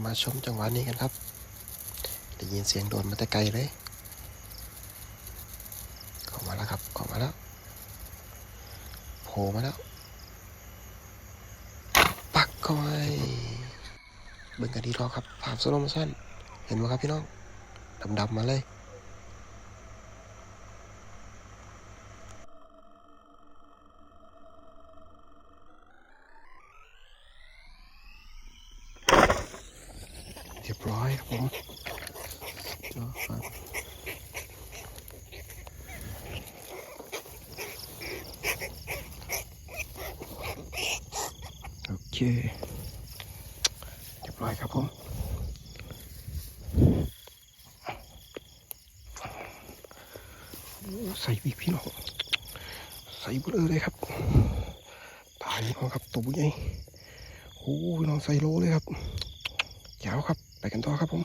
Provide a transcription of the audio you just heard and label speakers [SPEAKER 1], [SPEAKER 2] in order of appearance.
[SPEAKER 1] มาชมจังหวะนี้กันครับ ได้ยินเสียงโดนมาแต่ไกลเลยเข้ามาแล้วครับเข้ามาแล้วโผล่มาแล้ว ปักเข้าไปเบิ่งกันดีรอครับภาพสโลโมชั่นเห็นไหมครับพี่น้องดำๆมาเลย เรียบร้อยครับผมเนาะครับโอเคเรียบร้อยครับผมใส่บีพี่น้องใส่เบลอเลยครับตายพี่น้องครับตัวใหญ่โอ้พี่น้องใส่โลเลยครับยาวครับ ไปกันต่อครับผม